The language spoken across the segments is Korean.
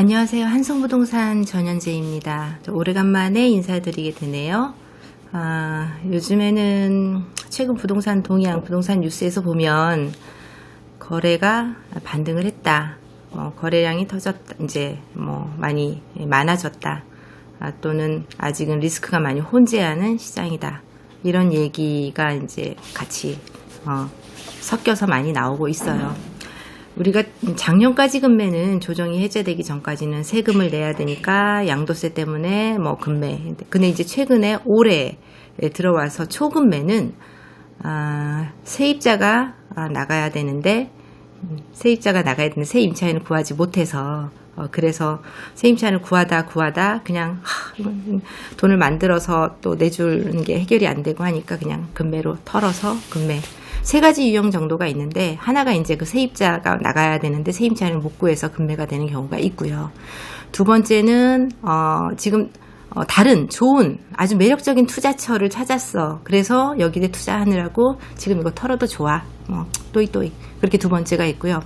안녕하세요. 한성부동산 전현재입니다. 오래간만에 인사드리게 되네요. 아, 요즘에는 최근 부동산 동향, 부동산 뉴스에서 보면 거래가 반등을 했다. 어, 거래량이 터졌다. 이제 뭐 많이 많아졌다. 아, 또는 아직은 리스크가 많이 혼재하는 시장이다. 이런 얘기가 이제 같이 어, 섞여서 많이 나오고 있어요. 우리가 작년까지 금매는 조정이 해제되기 전까지는 세금을 내야 되니까 양도세 때문에 뭐 금매. 근데 이제 최근에 올해 들어와서 초금매는 아, 세입자가 아, 나가야 되는데 음, 세입자가 나가야 되는데 세 임차인을 구하지 못해서 어, 그래서 세임차인을 구하다 구하다 그냥 하, 돈을 만들어서 또 내주는 게 해결이 안 되고 하니까 그냥 금매로 털어서 금매 세 가지 유형 정도가 있는데 하나가 이제 그 세입자가 나가야 되는데 세입자를 못 구해서 금매가 되는 경우가 있고요. 두 번째는 어, 지금 어, 다른 좋은 아주 매력적인 투자처를 찾았어. 그래서 여기에 투자하느라고 지금 이거 털어도 좋아. 뭐 또이 또이 그렇게 두 번째가 있고요.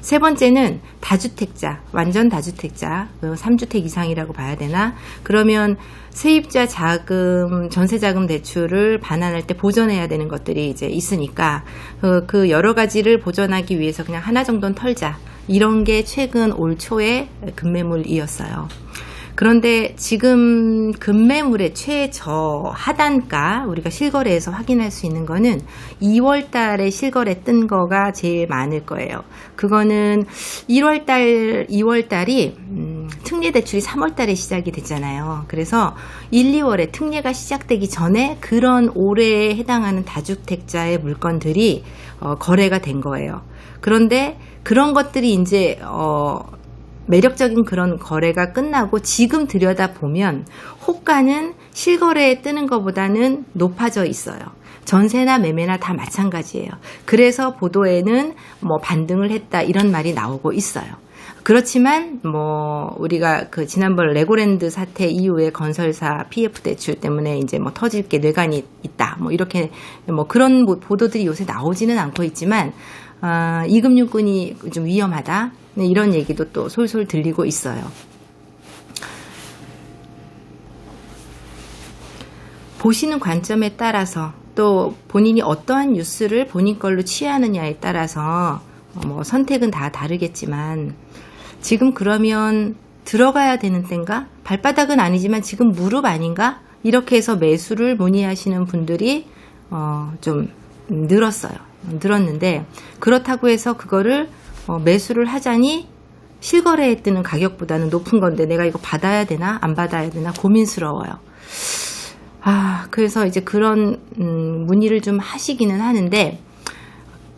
세 번째는 다주택자, 완전 다주택자, 3주택 그 이상이라고 봐야 되나? 그러면 세입자 자금, 전세자금 대출을 반환할 때 보전해야 되는 것들이 이제 있으니까 그, 그 여러 가지를 보전하기 위해서 그냥 하나 정도는 털자. 이런 게 최근 올 초에 급매물이었어요. 그런데 지금 금매물의 최저 하단가 우리가 실거래에서 확인할 수 있는 거는 2월 달에 실거래 뜬 거가 제일 많을 거예요. 그거는 1월 달, 2월 달이 음, 특례 대출이 3월 달에 시작이 됐잖아요. 그래서 1, 2월에 특례가 시작되기 전에 그런 올해에 해당하는 다주택자의 물건들이 어, 거래가 된 거예요. 그런데 그런 것들이 이제 어, 매력적인 그런 거래가 끝나고 지금 들여다보면 호가는 실거래에 뜨는 것보다는 높아져 있어요. 전세나 매매나 다 마찬가지예요. 그래서 보도에는 뭐 반등을 했다 이런 말이 나오고 있어요. 그렇지만 뭐 우리가 그 지난번 레고랜드 사태 이후에 건설사 PF 대출 때문에 이제 뭐 터질 게 뇌관이 있다 뭐 이렇게 뭐 그런 보도들이 요새 나오지는 않고 있지만 아, 이금융권이 좀 위험하다 네, 이런 얘기도 또 솔솔 들리고 있어요. 보시는 관점에 따라서 또 본인이 어떠한 뉴스를 본인 걸로 취하느냐에 따라서 뭐 선택은 다 다르겠지만 지금 그러면 들어가야 되는 때인가? 발바닥은 아니지만 지금 무릎 아닌가? 이렇게 해서 매수를 문의하시는 분들이 어, 좀 늘었어요. 늘었는데 그렇다고 해서 그거를 어, 매수를 하자니 실거래에 뜨는 가격보다는 높은 건데 내가 이거 받아야 되나 안 받아야 되나 고민스러워요. 아 그래서 이제 그런 음, 문의를 좀 하시기는 하는데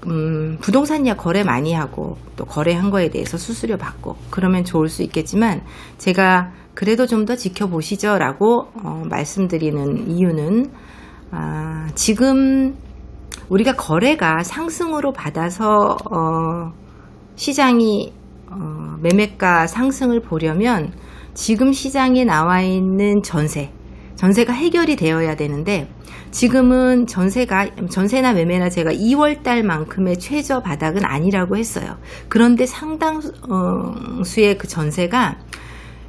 음, 부동산 이야 거래 많이 하고 또 거래한 거에 대해서 수수료 받고 그러면 좋을 수 있겠지만 제가 그래도 좀 더 지켜보시죠라고 어, 말씀드리는 이유는 아, 지금 우리가 거래가 상승으로 받아서 어, 시장이 어, 매매가 상승을 보려면 지금 시장에 나와 있는 전세, 전세가 해결이 되어야 되는데 지금은 전세가 전세나 매매나 제가 2월 달만큼의 최저 바닥은 아니라고 했어요. 그런데 상당수의 그 전세가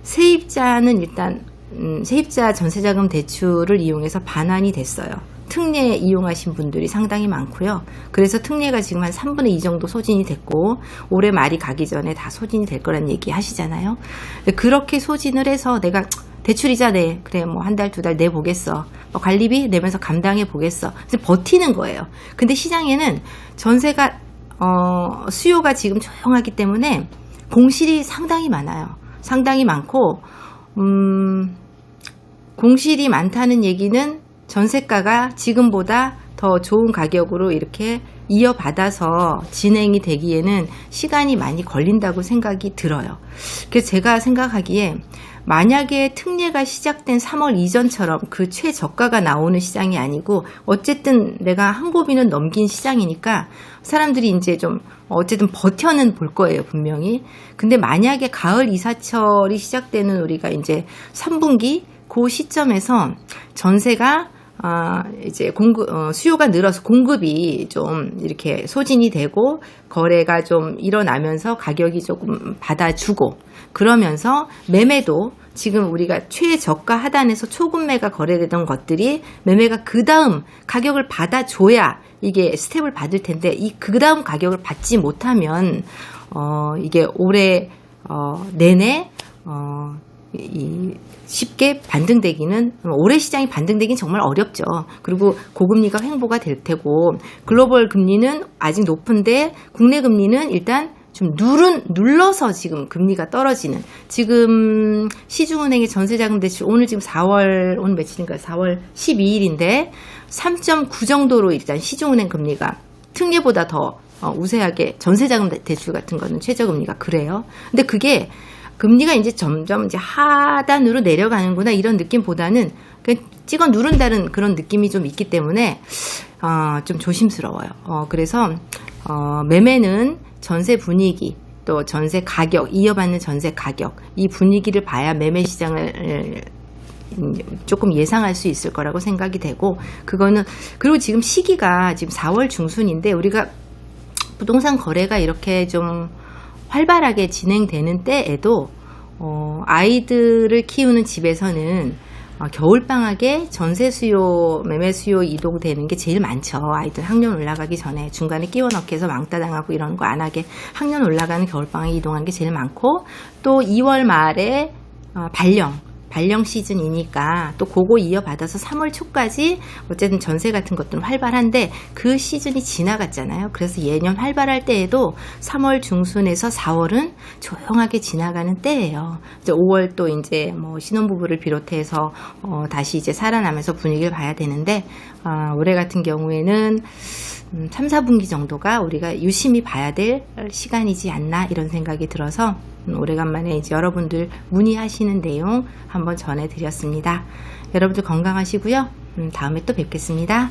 세입자는 일단 음, 세입자 전세자금 대출을 이용해서 반환이 됐어요. 특례 이용하신 분들이 상당히 많고요. 그래서 특례가 지금 한 3분의 2 정도 소진이 됐고 올해 말이 가기 전에 다 소진이 될 거란 얘기 하시잖아요. 그렇게 소진을 해서 내가 대출이자 내 그래 뭐 한 달 두 달 내 보겠어 뭐 관리비 내면서 감당해 보겠어 버티는 거예요. 근데 시장에는 전세가 어, 수요가 지금 조용하기 때문에 공실이 상당히 많아요. 상당히 많고 음, 공실이 많다는 얘기는 전세가가 지금보다 더 좋은 가격으로 이렇게 이어받아서 진행이 되기에는 시간이 많이 걸린다고 생각이 들어요. 그래서 제가 생각하기에 만약에 특례가 시작된 3월 이전처럼 그 최저가가 나오는 시장이 아니고 어쨌든 내가 한 고비는 넘긴 시장이니까 사람들이 이제 좀 어쨌든 버텨는 볼 거예요, 분명히. 근데 만약에 가을 이사철이 시작되는 우리가 이제 3분기 그 시점에서 전세가 아, 이제 공급, 어, 수요가 늘어서 공급이 좀 이렇게 소진이 되고 거래가 좀 일어나면서 가격이 조금 받아주고 그러면서 매매도 지금 우리가 최저가 하단에서 초급매가 거래되던 것들이 매매가 그 다음 가격을 받아줘야 이게 스텝을 받을 텐데 이 그 다음 가격을 받지 못하면 어, 이게 올해 어, 내내 어, 이 쉽게 반등되기는 올해 시장이 반등되기는 정말 어렵죠. 그리고 고금리가 횡보가 될 테고 글로벌 금리는 아직 높은데 국내 금리는 일단 좀 누른 눌러서 지금 금리가 떨어지는 지금 시중은행의 전세자금 대출 오늘 지금 4월 오늘 며칠인가요? 4월 12일인데 3.9 정도로 일단 시중은행 금리가 특례보다 더 어, 우세하게 전세자금 대출 같은 거는 최저금리가 그래요. 근데 그게 금리가 이제 점점 이제 하단으로 내려가는구나 이런 느낌보다는 그냥 찍어 누른다는 그런 느낌이 좀 있기 때문에 어, 좀 조심스러워요. 어, 그래서 어, 매매는 전세 분위기 또 전세 가격 이어받는 전세 가격 이 분위기를 봐야 매매 시장을 음, 조금 예상할 수 있을 거라고 생각이 되고 그거는 그리고 지금 시기가 지금 4월 중순인데 우리가 부동산 거래가 이렇게 좀 활발하게 진행되는 때에도 어, 아이들을 키우는 집에서는 어, 겨울방학에 전세 수요, 매매 수요 이동되는 게 제일 많죠. 아이들 학년 올라가기 전에 중간에 끼워 넣기 해서 왕따 당하고 이런 거 안 하게 학년 올라가는 겨울방학에 이동하는 게 제일 많고 또 2월 말에 어, 발령, 발령 시즌이니까 또 그거 이어받아서 3월 초까지 어쨌든 전세 같은 것들은 활발한데 그 시즌이 지나갔잖아요. 그래서 예년 활발할 때에도 3월 중순에서 4월은 조용하게 지나가는 때예요. 이제 5월 또 이제 뭐 신혼부부를 비롯해서 어 다시 이제 살아나면서 분위기를 봐야 되는데 아 올해 같은 경우에는 음, 3, 4분기 정도가 우리가 유심히 봐야 될 시간이지 않나 이런 생각이 들어서 음, 오래간만에 이제 여러분들 문의하시는 내용 한번 전해드렸습니다. 여러분들 건강하시고요. 음, 다음에 또 뵙겠습니다.